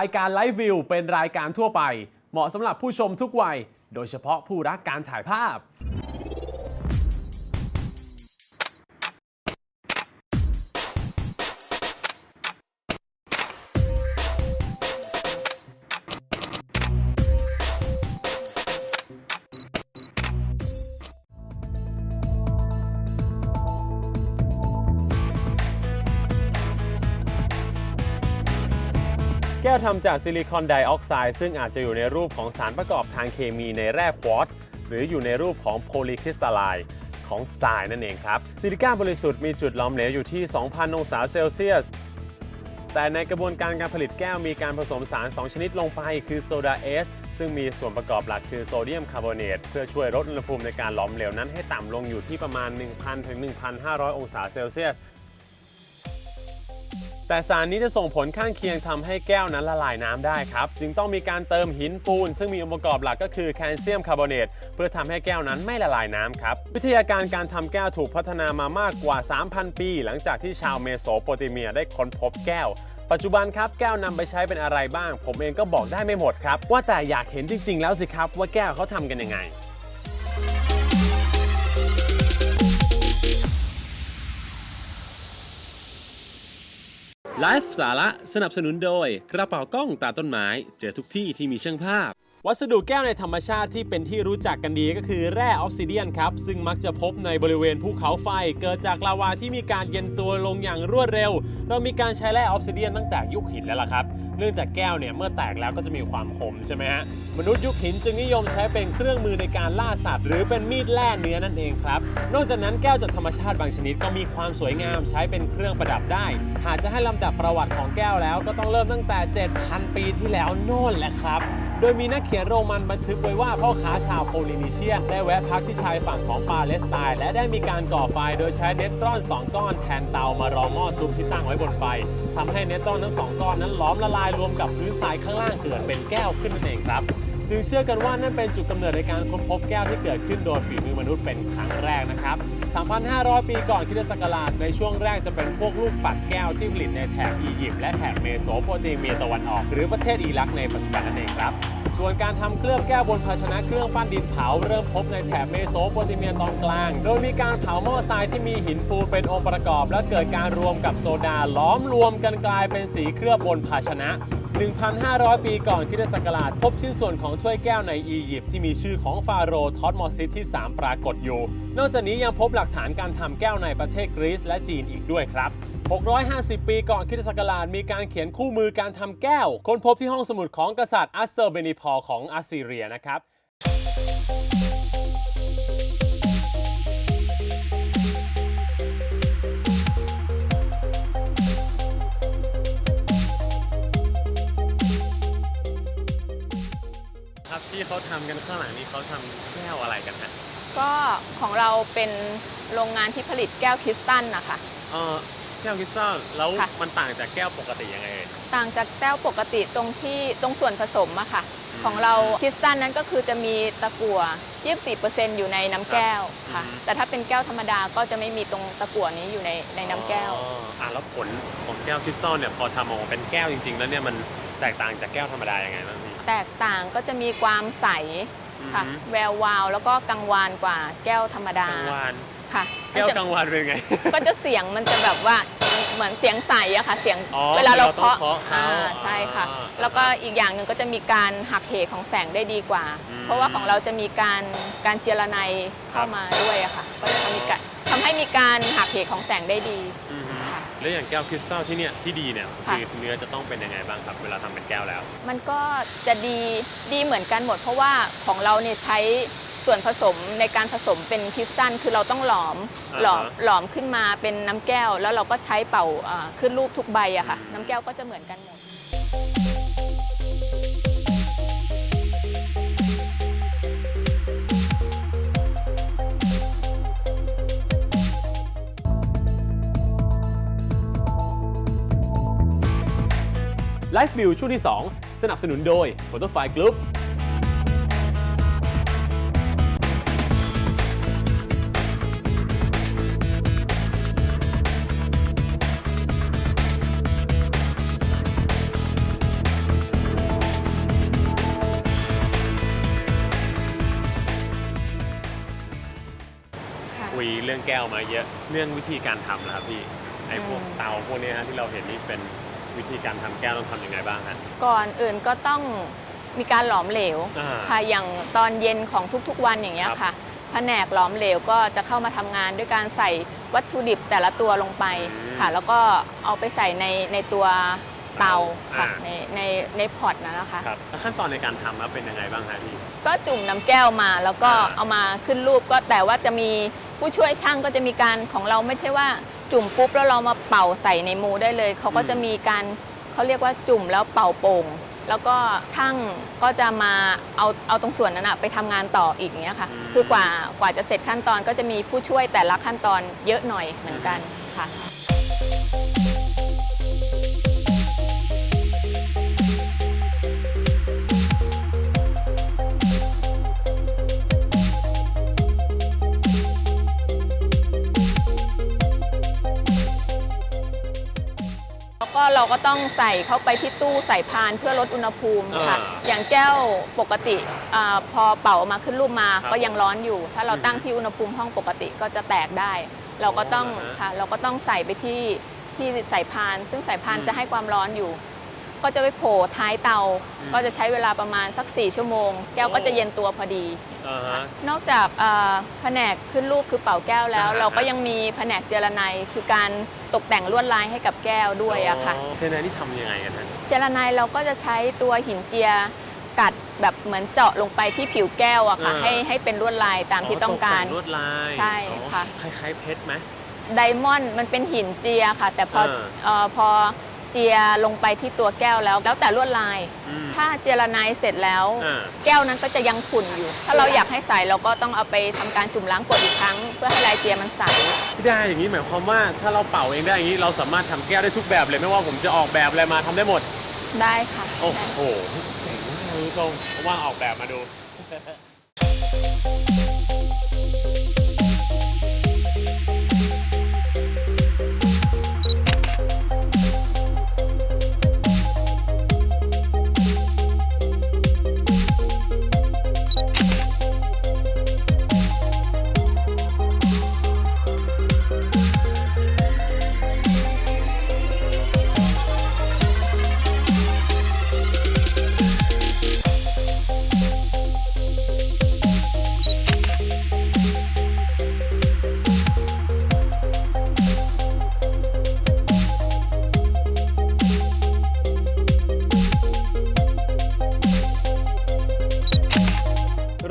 รายการไลฟ์วิวเป็นรายการทั่วไป เหมาะสำหรับผู้ชมทุกวัย โดยเฉพาะผู้รักการถ่ายภาพ ทำจากซิลิคอนไดออกไซด์ซึ่งอาจจะอยู่ในรูปของสารประกอบทางเคมีในแร่ควอตซ์หรืออยู่ในรูปของโพลีคริสตัลไลน์ของทรายนั่นเองครับ ซิลิก้าบริสุทธิ์มีจุดหลอมเหลวอยู่ที่ 2,000 องศาเซลเซียส แต่ในกระบวนการการผลิตแก้วมีการผสมสาร 2 ชนิดลงไปคือโซดาเอสซึ่งมีส่วนประกอบหลักคือโซเดียมคาร์บอเนตเพื่อช่วยลดอุณหภูมิในการหลอมเหลวนั้นให้ต่ำลงอยู่ที่ประมาณ 1,000 ถึง 1,500 องศาเซลเซียส แต่สารนี้จะส่งผลข้างเคียงทำให้แก้วนั้นละลายน้ำได้ครับ จึงต้องมีการเติมหินปูน ซึ่งมีองค์ประกอบหลักก็คือแคลเซียมคาร์บอเนตเพื่อทำให้แก้วนั้นไม่ละลายน้ำครับ วิทยาการการทำแก้วถูกพัฒนามามากกว่า 3,000 ปี หลังจากที่ชาวเมโสโปเตเมียได้ค้นพบแก้วปัจจุบันครับแก้วนำไปใช้เป็นอะไรบ้าง ผมเองก็บอกได้ไม่หมดครับ ว่าแต่อยากเห็นจริง ๆ แล้วสิครับว่าแก้วเขาทำกันยังไง ไลฟ์สาระสนับสนุนโดย กระเป๋ากล้องตาต้นไม้ เจอทุกที่ที่มีช่างภาพ วัสดุแก้วในธรรมชาติที่เป็นที่รู้จักกันดีก็คือแร่ออกซิเดียนครับ ซึ่งมักจะพบในบริเวณภูเขาไฟ เกิดจากลาวาที่มีการเย็นตัวลงอย่างรวดเร็ว เรามีการใช้แร่ออกซิเดียนตั้งแต่ยุคหินแล้วล่ะครับ เนื่องจากแก้วเนี่ยเมื่อแตกแล้วก็จะมีความคมใช่ไหมฮะ มนุษย์ยุคหินจึงนิยมใช้เป็นเครื่องมือในการล่าสัตว์ หรือเป็นมีดแล่เนื้อนั่นเองครับ นอกจากนั้นแก้วจากธรรมชาติบางชนิดก็มีความสวยงามใช้เป็นเครื่องประดับได้ หากจะให้ลำดับประวัติของแก้วแล้วก็ต้องเริ่มตั้งแต่ 7,000 ปีที่แล้วโน่นแหละครับ ดยมีนักเขียนโรมันบันทึกไว้ว่าพ่อค้าชาวโพลินีเชีย ได้แวะพักที่ชายฝั่งของปาเลสไตน์และได้มีการก่อไฟโดยใช้เนตรอน 2 ก้อนแทนเตามารองหม้อซุปที่ตั้งไว้บนไฟทำให้เนตรอนทั้งสองก้อนนั้นล้อมละลายรวมกับพื้นทรายข้างล่างเกิดเป็นแก้วขึ้นนั่นเองครับ จึงเชื่อกันว่านั่นเป็นจุดกำเนิดในการค้นพบแก้วที่เกิดขึ้นโดยฝีมือมนุษย์เป็นครั้งแรกนะครับ 3,500 ปีก่อนคริสตศักราชในช่วงแรกจะเป็นพวกลูกปัดแก้วที่ผลิตในแถบอียิปต์และแถบเมโสโปเตเมียตะวันออก หรือประเทศอิรักในปัจจุบันนั่นเองครับส่วนการทำเคลือบแก้วบนภาชนะเครื่องปั้นดินเผา เริ่มพบในแถบเมโสโปเตเมียตอนกลาง โดยมีการเผาหม้อทรายที่มีหินปูนเป็นองค์ประกอบ และเกิดการรวมกับโซดาล้อมรวมกันกลายเป็นสีเคลือบบนภาชนะ 1,500 ปีก่อนคริสตศักราช พบชิ้นส่วนของถ้วยแก้วในอียิปต์ที่มีชื่อของฟาโรห์ทอตมอซิสที่ 3 ปรากฏอยู่ นอกจากนี้ยังพบหลักฐานการทำแก้วในประเทศกรีซและจีนอีกด้วยครับ 650 ปีก่อนคริสตศักราชมีการเขียนคู่มือการทำแก้ว ค้นพบที่ห้องสมุดของกษัตริย์อัสเซอร์เบนิพอของอัสซีเรียนะครับ ที่เขาทำกันข้างหลังนี้เขาทำแก้วอะไรกันฮะก็ของเราเป็นโรงงานที่ผลิตแก้วคริสตัลนะคะเออแก้วคริสตัลแล้วค่ะ มันต่างจากแก้วปกติยังไงเอ่ย ต่างจากแก้วปกติตรงที่ตรงส่วนผสมอะค่ะ อืม ของเราคริสตัลนั้นก็คือจะมีตะกั่ว24%อยู่ในน้ำแก้วค่ะอืมแต่ถ้าเป็นแก้วธรรมดาก็จะไม่มีตรงตะกั่วนี้อยู่ในในน้ำแก้ว อ๋ออะแล้วผลของแก้วคริสตัลเนี่ยพอทำออกมาเป็นแก้วจริงๆ แล้วเนี่ยมันแตกต่างจากแก้วธรรมดายังไงบ้างพี่ แตกต่างก็จะมีความใสค่ะอือหือแวววาวแล้วก็กังวานกว่าแก้วธรรมดากลางวาน ค่ะ แก้วมันจะกลางวานเป็นไง ก็จะเสียงมันจะแบบว่าเหมือนเสียงใสอะค่ะ เสียงอ๋อเวลาเราเราต้องเคาะเคาะเขาอ่าใช่ค่ะอ่าแล้วก็อีกอย่างหนึ่งก็จะมีการหักเหของแสงได้ดีกว่าอืมเพราะว่าของเราจะมีการการเจรไนเข้าครับมาด้วยอะค่ะ ก็จะทำให้การทำให้มีการหักเหของแสงได้ดีอือหือค่ะ แล้วอย่างแก้วคริสตัลที่เนี่ยที่ดีเนี่ยค่ะ คือเนื้อจะต้องเป็นยังไงบ้างครับเวลาทำเป็นแก้วแล้ว มันก็จะดีดีเหมือนกันหมด เพราะว่าของเราเนี่ยใช้ส่วนผสมในการผสมเป็นคริสตัลคือเราต้องหลอมอ่าฮะ หลอมหลอมขึ้นมาเป็นน้ำแก้ว แล้วเราก็ใช้เป่าอ่าขึ้นรูปทุกใบอะค่ะอืมน้ำแก้วก็จะเหมือนกันหมด ไลฟ์บิลช่วงที่ 2 สนับสนุนโดย p h o t o f i Group คุยเรื่องแก้วมาเยอะ เรื่องวิธีการทำนะครับพี่ ไอ้พวกเตาพวกนี้ยฮะที่เราเห็นนี่เป็น วิธีการทำแก้วต้องทำยังไงบ้างฮะ ก่อนอื่นก็ต้องมีการหลอมเหลวอ่าค่ะอย่างตอนเย็นของทุกๆวันอย่างเงี้ยครับ ค่ะแผนกหลอมเหลวก็จะเข้ามาทำงานด้วยการใส่วัตถุดิบแต่ละตัวลงไปอืมค่ะ แล้วก็เอาไปใส่ในในตัวเตาค่ะอ่า ในในในพอตนะนะคะ ครับแล้วขั้นตอนในการทำครับเป็นยังไงบ้างฮะพี่ ก็จุ่มน้ำแก้วมาแล้วก็อ่าเอามาขึ้นรูปก็แต่ว่าจะมีผู้ช่วยช่างก็จะมีการของเราไม่ใช่ว่า จุ่มปุ๊บแล้วเรามาเป่าใส่ในมูได้เลยเขาก็จะมีการเขาเรียกว่าจุ่มแล้วเป่าโป่งแล้วก็ช่างก็จะมาเอาเอาตรงส่วนนั้นอะไปทำงานต่ออีกเนี้ยค่ะอืมคือกว่ากว่าจะเสร็จขั้นตอนก็จะมีผู้ช่วยแต่ละขั้นตอนเยอะหน่อยเหมือนกันค่ะ ก็เราก็ต้องใส่เข้าไปที่ตู้ใส่พานเพื่อลดอุณหภูมิค่ะ อ่าอย่างแก้วปกติอาพอเป่าออกมาขึ้นรูปมาครับก็ยังร้อนอยู่ ถ้าเราอืมตั้งที่อุณหภูมิห้องปกติก็จะแตกได้ เราก็ต้องอ๋อเหรอฮะค่ะ เราก็ต้องใส่ไปที่ที่ใส่พาน ซึ่งใส่พานอืม จะให้ความร้อนอยู่ ก็จะไปโผล่ท้ายเตา อืม ก็จะใช้เวลาประมาณสัก 4 ชั่วโมง แก้วก็โอ้จะเย็นตัวพอดี อ่าฮะ นอกจากเอ่อแผนกขึ้นรูปคือเป่าแก้วแล้ว อ่าฮะ เราก็ยังมีแผนกเจรไนยคือการตกแต่งลวดลายให้กับแก้วด้วยอะค่ะเจนายนี่ทำยังไงกันฮะ เจรไนยเราก็จะใช้ตัวหินเจียกัดแบบเหมือนเจาะลงไปที่ผิวแก้วอะค่ะอ่า ให้ให้เป็นลวดลายตามที่ต้องการ ตแต่ลวดลายใช่ค่ะอ๋อคล้ายๆเพชรไหม ไดมอนด์มันเป็นหินเจียค่ะ แต่พออ่าเอ่อพอ เจียลงไปที่ตัวแก้วแล้ว แล้วแต่ลวดลาย อืม ถ้าเจรไนยเสร็จแล้ว อ่า แก้วนั้นก็จะยังขุ่นอยู่ ถ้าเราอยากให้ใสเราก็ต้องเอาไปทำการจุ่มล้างกดอีกครั้ง เพื่อให้ลายเจียมันใส พี่ได้อย่างนี้หมายความว่าถ้าเราเป่าเองได้อย่างนี้เราสามารถทำแก้วได้ทุกแบบเลยไม่ว่าผมจะออกแบบอะไรมาทำได้หมด ได้ค่ะ โอ้โหเจ๋งมากคุณผู้ชมผมว่าออกแบบมาดู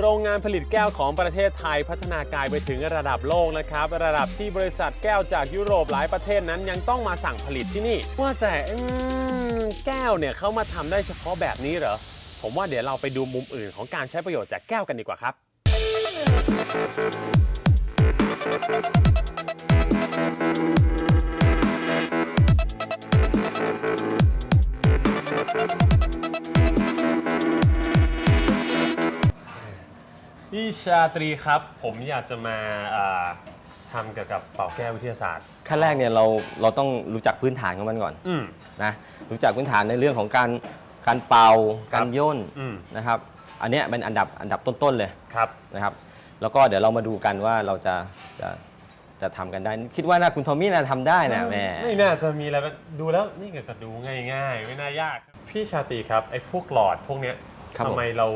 โรงงานผลิตแก้วของประเทศไทยพัฒนากายไปถึงระดับโลกนะครับ ระดับที่บริษัทแก้วจากยุโรปหลายประเทศนั้นยังต้องมาสั่งผลิตที่นี่ ว่าแต่แก้วเนี่ยเขามาทำได้เฉพาะแบบนี้เหรอ ผมว่าเดี๋ยวเราไปดูมุมอื่นของการใช้ประโยชน์จากแก้วกันดีกว่าครับ พี่ชาตรีครับ ผมอยากจะมาอ่าทำเกี่ยวกับเป่าแก้ววิทยาศาสตร์ ขั้นแรกเนี่ยเราเราต้องรู้จักพื้นฐานของมันก่อนอืม นะรู้จักพื้นฐานในเรื่องของการการเป่าครับ การย่นอืมนะครับ อันเนี้ยเป็นอันดับอันดับต้นๆเลยครับ นะครับ แล้วก็เดี๋ยวเรามาดูกันว่าเราจะจะจะทำกันได้ คิดว่าน่าคุณทอมมี่น่าทำได้นะแหม่ ไม่น่าจะมีอะไรก็ดูแล้วนี่ก็ดูง่ายๆ ไม่น่ายาก พี่ชาตรีครับไอ้พวกหลอดพวกเนี้ย ครับผม ทำไมเรา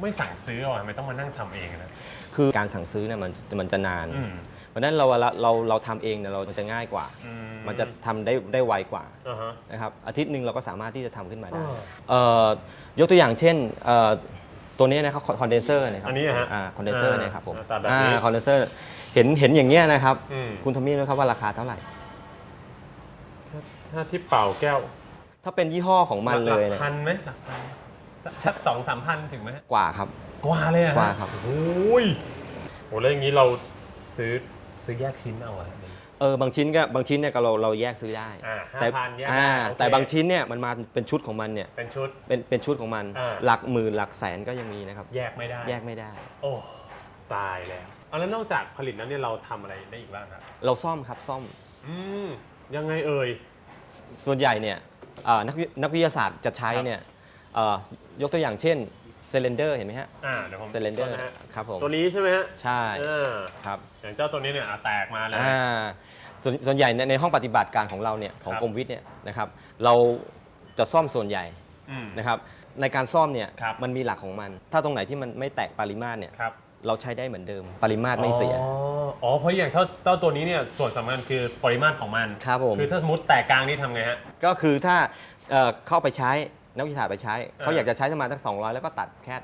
ไม่สั่งซื้ออะทำไมต้องมานั่งทำเองนะคือการสั่งซื้อเนี่ยมันมันจะนาน อืมเพราะฉะนั้นเราเราเราเราทำเองเนี่ยเรามันจะง่ายกว่า อืมันจะทำได้ได้ไวกว่าอ่าฮะ นะครับอาทิตย์หนึ่งเราก็สามารถที่จะทำขึ้นมาได้อ่าเอ่อยกตัวอย่างเช่นเอ่อตัวนี้นะครับคอนเดนเซอร์นะครับอันนี้ฮะคอนเดนเซอร์เนี่ยครับผมอ่าตัดแบบนี้ คอนเดนเซอร์เห็นเห็นอย่างเงี้ยนะครับ อืมคุณทอมมี่รู้ครับว่าราคาเท่าไหร่ ถ้าถ้าที่เป่าแก้วถ้าเป็นยี่ห้อของมันเลยหเนี่กยพันไหมหลักพัน ชักสองสามพันถึงไหมฮะกว่าครับ กว่าเลยอะฮะกว่าครับ โอ้ยโหแล้วอย่างนี้เราซื้อซื้อแยกชิ้นเอาอะเออบางชิ้นก็บางชิ้นเนี่ยก็เราเราแยกซื้อได้อ่าแต่5,000แยกได้อ่าโอเคแต่บางชิ้นเนี่ยมันมาเป็นชุดของมันเนี่ยเป็นชุด เป็นเป็นชุดของมัน อ่า หลักหมื่นหลักแสนก็ยังมีนะครับ แยกไม่ได้ แยกไม่ได้ โอ้ตายแล้วเอาแล้วนอกจากผลิตแล้วเนี่ยเราทำอะไรได้อีกบ้างครับเราซ่อมครับซ่อม อืมยังไงเอ่ย ส่วนใหญ่เนี่ยเอ่อนักวินักวิทยาศาสตร์จะใช้ครับ เนี่ย เอ่อยกตัวอย่างเช่นเลนเดอร์เห็นไหมฮะอ่าเดี๋ยวผมเซเลนเดอร์โทษนะฮะครับผมตัวนี้ใช่ไหมฮะใช่เออครับ อย่างเจ้าตัวนี้เนี่ยอะแตกมาเลย อ่าส่วนส่วนใหญ่ในในห้องปฏิบัติการของเราเนี่ยของครับ กรมวิทย์เนี่ยนะครับเราจะซ่อมส่วนใหญ่อืม นะครับ ในการซ่อมเนี่ยครับ มันมีหลักของมัน ถ้าตรงไหนที่มันไม่แตกปริมาตรเนี่ยครับเราใช้ได้เหมือนเดิม ปริมาตรไม่เสีย อ๋ออ๋อเพราะอย่างเท่าเจ้าตัวนี้เนี่ยส่วนสำคัญคือปริมาตรของมันครับผม คือถ้าสมมติแตกกลางนี่ทำไงฮะ ก็คือถ้าเอ่อเข้าไปใช้ นักวิชาไปใช้อ่าเขาอยากจะใช้ประมาณสัก200 แล้วก็ตัดแค่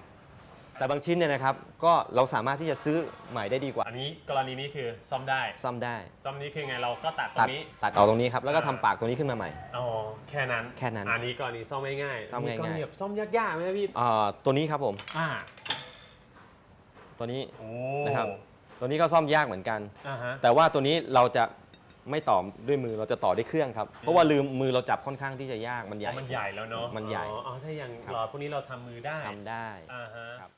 แต่บางชิ้นเนี่ยนะครับ ก็เราสามารถที่จะซื้อใหม่ได้ดีกว่า อันนี้กรณีนี้คือซ่อมได้ซ่อมได้ ซ่อมนี้คือไงเราก็ตัดตรตัดงนี้ตัดออกตรงนี้ครับ แล้วก็อ่าทำปากตรงนี้ขึ้นมาใหม่ อ๋อแค่นั้นแค่นั้นอันนี้กรณีซ่อมง่ายๆซ่อมง่ายๆ กรณีแบบซ่อมยากๆไหมพี่เอ่อตัวนี้ครับผม อ่าตัวนี้ โอ้นะครับ ตัวนี้ก็ซ่อมยากเหมือนกัน อ่าฮะแต่ว่าตัวนี้เราจะ ไม่ต่อด้วยมือเราจะต่อด้วยเครื่องครับ เพราะว่าลืมมือเราจับค่อนข้างที่จะยากมันใหอ๋ญ่อมันใหญ่แล้วเนาะมันใหญ่อ๋ออ๋อถ้าอย่างครับ หลอดพวกนี้เราทำมือได้ทำได้ อ่าฮะครับ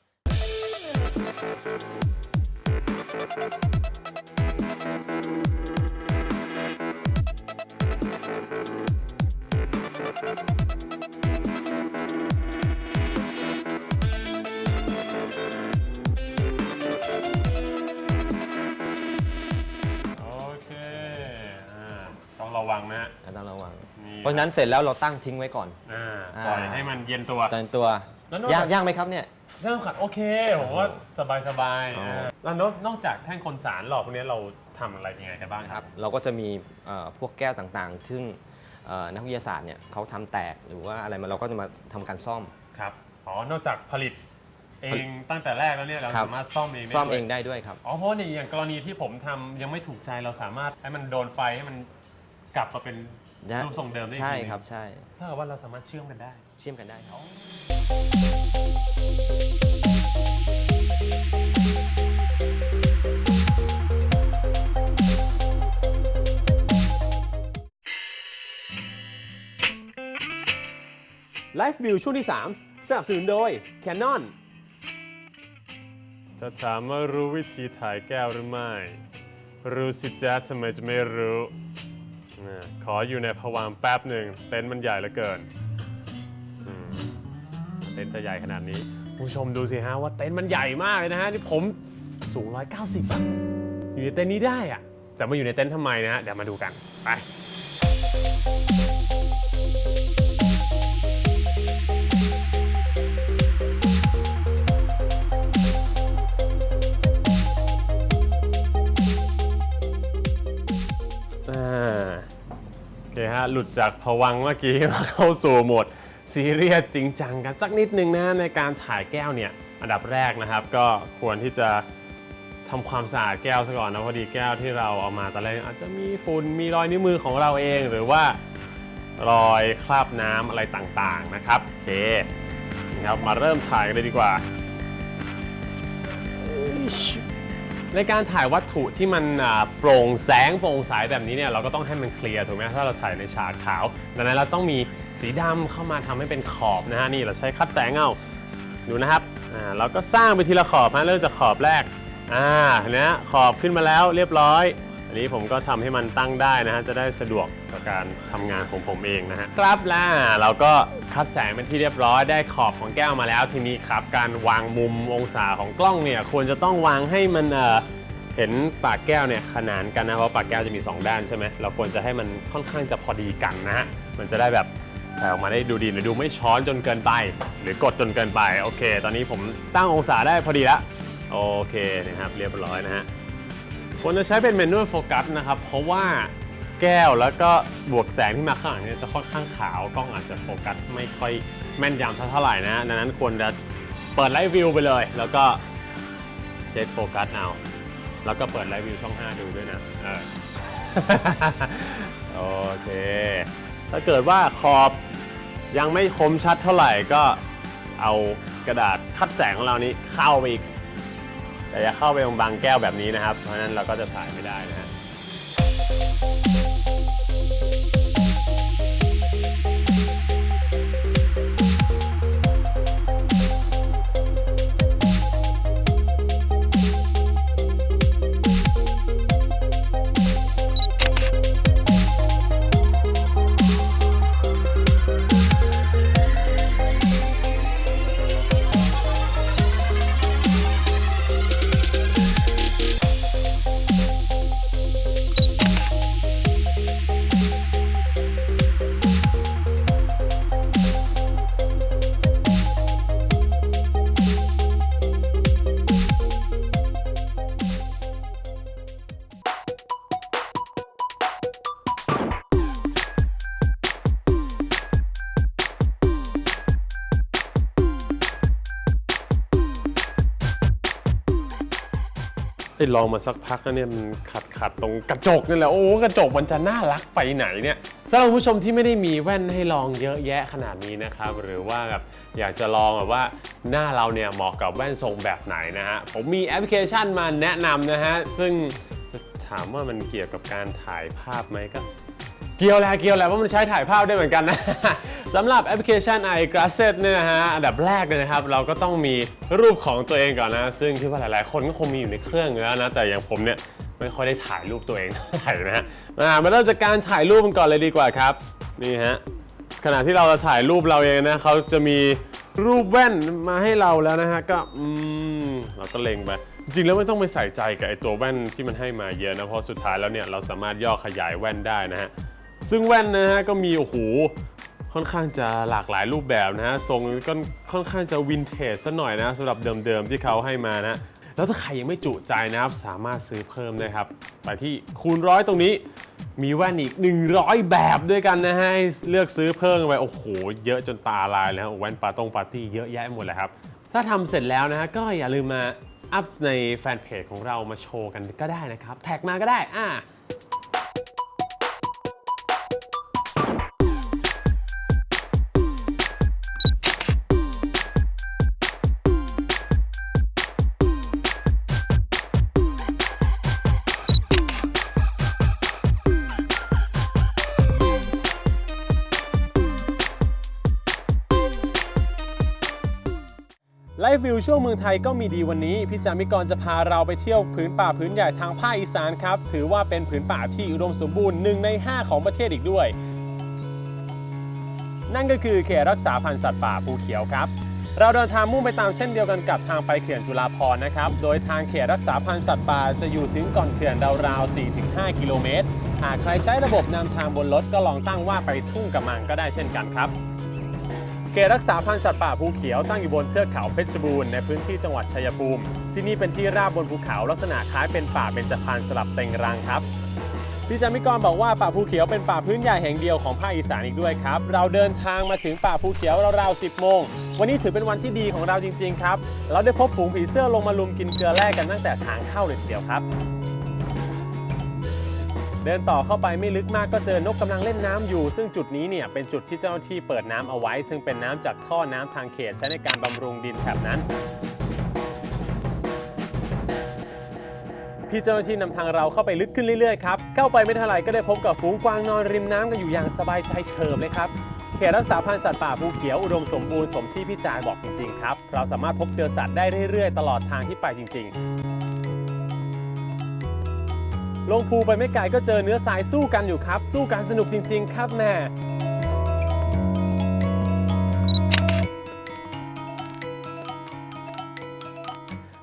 ราะฉะนั้นเสร็จแล้วเราตั้งทิ้งไว้ก่อนอ่าอ่าปล่อยให้มันเย็นตัว ตอนตัวแล้วนอกจากยากยากไหมครับเนี่ย เรื่องขัดโอเคผมว่าสบายสบายๆอ๋ออ่าแล้วนอกนอกจากแท่งคนสารหลอดพวกนี้เราทำอะไรยังไงกันบ้างนะคครัรับบเราก็จะมีเอ่อพวกแก้วต่างๆ ซึ่งเอ่อนักวิทยาศาสตร์เนี่ยเขาทำแตกหรือว่าอะไรมาเราก็จะมาทำการซ่อม ครับอ๋อนอกจากผลิตเองตั้งแต่แรกแล้วเนี่ยเราครับ สามารถซ่อมเองได้ซ่อมด้วยเองได้ด้วยครับ อ๋อเพราะว่าในอย่างกรณีที่ผมทำยังไม่ถูกใจเราสามารถให้มันโดนไฟให้มันกลับมาเป็น ได้รูปทรงเดิมได้อีกใช่ทีหนึ่ง ครับใช่ถ้าเกิดว่าเราสามารถเชื่อมกันได้ เชื่อมกันได้ครับไลฟ์วิวช่วงที่ 3 สนับสนุนโดย Canon ถ้าถามว่ารู้วิธีถ่ายแก้วหรือไม่ รู้สิจ้าทำไมจะไม่รู้ นะขออยู่ในผวังค์แป๊บหนึ่งเต็นท์มันใหญ่เหลือเกินอืมเต็นท์จะใหญ่ขนาดนี้ ผู้ชมดูสิฮะว่าเต็นท์มันใหญ่มากเลยนะฮะนี่ผมสูง190อะอยู่ในเต็นท์นี้ได้อะแต่มาอยู่ในเต็นท์ทำไมนะฮะเดี๋ยวมาดูกันไป หลุดจากผวังเมื่อกี้มาเข้าสู่โหมดซีเรียสจริงจังกันสักนิดนึงนะในการถ่ายแก้วเนี่ยอันดับแรกนะครับ ก็ควรที่จะทำความสะอาดแก้วซะก่อนนะพอดีแก้วที่เราเอามาตอนแรกอาจจะมีฝุ่นมีรอยนิ้วมือของเราเอง หรือว่ารอยคราบน้ำอะไรต่างๆนะครับโอเคนะครับมาเริ่มถ่ายกันเลยดีกว่า ในการถ่ายวัตถุที่มันโปร่งแสงโปร่งใสแบบนี้เนี่ยเราก็ต้องให้มันเคลียร์ถูกไหมถ้าเราถ่ายในฉากขาว ดังนั้นเราต้องมีสีดำเข้ามาทำให้เป็นขอบนะฮะนี่เราใช้คัดแสงเอาดูนะครับอ่าเราก็สร้างไปทีละขอบนะเริ่มจากขอบแรกอ่าเห็นะขอบขึ้นมาแล้วเรียบร้อย อันนี้ผมก็ทำให้มันตั้งได้นะฮะจะได้สะดวกต่อการทำงานของผมเองนะฮะครับแล้วเราก็คัดแสงเป็นที่เรียบร้อยได้ขอบของแก้วมาแล้วทีนี้ครับการวางมุมองศาของกล้องเนี่ยควรจะต้องวางให้มันเอ่อเห็นปากแก้วเนี่ยขนานกันนะเพราะปากแก้วจะมี 2 ด้านใช่ไหมเราควรจะให้มันค่อนข้างจะพอดีกันนะฮะมันจะได้แบบถ่ายออกมาได้ดูดีหรือดูไม่ช้อนจนเกินไป หรือกดจนเกินไปโอเค ตอนนี้ผมตั้งองศาได้พอดีแล้วโอเคนะครับเรียบร้อยนะฮะ ควรจะใช้เป็นเมนูโฟกัสนะครับ เพราะว่าแก้วแล้วก็บวกแสงที่มาข้างหลังเนี่ยจะค่อนข้างขาวกล้องอาจจะโฟกัสไม่ค่อยแม่นยำเท่าไหร่นะดังนั้นควรจะเปิดไลฟ์วิวไปเลย แล้วก็เช็คโฟกัสเอาแล้วก็เปิดไลฟ์วิวช่อง 5 ดูด้วยนะเออโอเค ถ้าเกิดว่าขอบยังไม่คมชัดเท่าไหร่ก็เอากระดาษคัดแสงของเรานี้เข้าไปอีก แต่อย่าเข้าไปตรงบางแก้วแบบนี้นะครับ เพราะฉะนั้นเราก็จะถ่ายไม่ได้นะ ไอ้ลองมาสักพักแล้วเนี่ยมันขัดขัดตรงกระจกนี่แหละโอ้กระจกมันจะน่ารักไปไหนเนี่ยสำหรับผู้ชมที่ไม่ได้มีแว่นให้ลองเยอะแยะขนาดนี้นะครับหรือว่าแบบอยากจะลองแบบว่าหน้าเราเนี่ยเหมาะกับแว่นทรงแบบไหนนะฮะผมมีแอปพลิเคชันมาแนะนำนะฮะซึ่งถามว่ามันเกี่ยวกับการถ่ายภาพไหมก็ เกี่ยวแหละเกี่ยวแหละว่ามันใช้ถ่ายภาพได้เหมือนกันนะสำหรับแอปพลิเคชัน iGlasses เนี่ยนะฮะอันดับแรกเลยนะครับ เราก็ต้องมีรูปของตัวเองก่อนนะ ซึ่งคิดว่าหลายๆ คนก็คงมีอยู่ในเครื่องอยู่แล้วนะ แต่อย่างผมเนี่ยไม่ค่อยได้ถ่ายรูปตัวเองเท่าไหร่นะฮะมาเริ่มจากการถ่ายรูปกันก่อนเลยดีกว่าครับนี่ฮะขณะที่เราจะถ่ายรูปเราเองนะเขาจะมีรูปแว่นมาให้เราแล้วนะฮะก็อืมเราก็เล็งไปจริงแล้วไม่ต้องไปใส่ใจกับไอ้ตัวแว่นที่มันให้มาเยอะนะเพราะสุดท้ายแล้วเนี่ยเราสามารถย่อขยายแว่นได้นะฮะ ซึ่งแว่นนะฮะก็มีโอ้โหค่อนข้างจะหลากหลายรูปแบบนะฮะทรงก็ค่อนข้างจะวินเทจซะหน่อยนะสำหรับเดิมๆที่เขาให้มานะแล้วถ้าใครยังไม่จุใจนะครับสามารถซื้อเพิ่มนะครับไปที่คูณร้อยตรงนี้มีแว่นอีก 100 แบบด้วยกันนะฮะเลือกซื้อเพิ่มไปโอ้โห เยอะจนตาลายแล้วแว่นปาตรงปาร์ตี้เยอะแยะหมดเลยครับ ถ้าทำเสร็จแล้วนะฮะก็อย่าลืมมาอัพในแฟนเพจของเรามาโชว์กันก็ได้นะครับ แท็กมาก็ได้อ่า ฟ์วิวช่วงเมืองไทยก็มีดีวันนี้ พี่จามิกรจะพาเราไปเที่ยวผืนป่าผืนใหญ่ทางภาคอีสานครับ ถือว่าเป็นผืนป่าที่อุดมสมบูรณ์หนึ่งใน 5 ของประเทศอีกด้วย นั่นก็คือเขตรักษาพันธุ์สัตว์ป่าภูเขียวครับ เราเดินทางมุ่งไปตามเส้นเดียวกันกับทางไปเขื่อนจุฬาภรนะครับ โดยทางเขตรักษาพันธุ์สัตว์ป่าจะอยู่ถึงก่อนเขื่อนราวๆ 4-5 กิโลเมตร หากใครใช้ระบบนำทางบนรถก็ลองตั้งว่าไปทุ่งกระมังก็ได้เช่นกันครับ เขตรักษาพันธุ์สัตว์ป่าภูเขียวตั้งอยู่บนเทือกเขาเพชรบูรณ์ในพื้นที่จังหวัดชัยภูมิ ที่นี่เป็นที่ราบบนภูเขาลักษณะคล้ายเป็นป่าเบญจพรรณสลับเต็งรังครับพี่จามิกรบอกว่าป่าภูเขียวเป็นป่าพื้นใหญ่แห่งเดียวของภาคอีสานอีกด้วยครับ เราเดินทางมาถึงป่าภูเขียวราวๆ 10 โมง วันนี้ถือเป็นวันที่ดีของเราจริง ๆ ครับ เราได้พบฝูงผีเสื้อลงมาลุมกินเกลือแร่กันตั้งแต่ทางเข้าเลยทีเดียวครับ เดินต่อเข้าไปไม่ลึกมากก็เจอนกกำลังเล่นน้ำอยู่ ซึ่งจุดนี้เนี่ยเป็นจุดที่เจ้าหน้าที่เปิดน้ำเอาไว้ ซึ่งเป็นน้ำจากท่อน้ำทางเขตใช้ในการบำรุงดินแถบนั้นพี่เจ้าหน้าที่นำทางเราเข้าไปลึกขึ้นเรื่อยๆครับ เข้าไปไม่เท่าไหร่ก็ได้พบกับฝูงกวางนอนริมน้ำกันอยู่อย่างสบายใจเฉิบเลยครับ เขตรักษาพันธุ์สัตว์ป่าภูเขียวอุดมสมบูรณ์สมที่พี่จายบอกจริงๆครับ เราสามารถพบเจอสัตว์ได้เรื่อยๆ ตลอดทางที่ไปจริง ๆ ลงภูไปไม่ไกลก็เจอเนื้อทรายสู้กันอยู่ครับ สู้กันสนุกจริง ๆ ครับแน่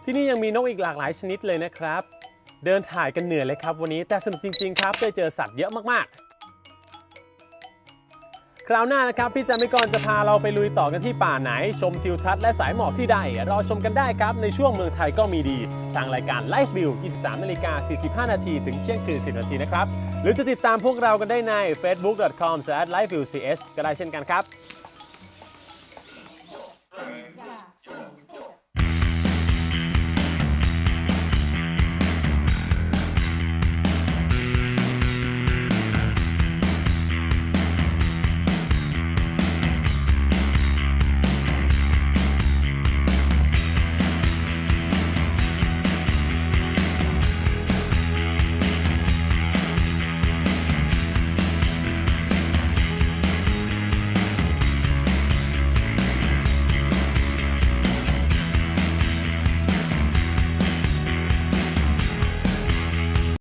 ที่นี่ยังมีนกอีกหลากหลายชนิดเลยนะครับ เดินถ่ายกันเหนื่อยเลยครับวันนี้แต่สนุกจริง ๆ ครับได้เจอสัตว์เยอะมากๆ คราวหน้านะครับ พี่จามิกรจะพาเราไปลุยต่อกันที่ป่าไหน ชมทิวทัศน์และสายหมอกที่ใด รอชมกันได้ครับ ในช่วงเมืองไทยก็มีดี ทางรายการ Live View 23นาฬิกา45 นาทีถึงเที่ยงคืน 10 นาทีนะครับ หรือจะติดตามพวกเรากันได้ใน facebook.com/liveviewch ก็ได้เช่นกันครับ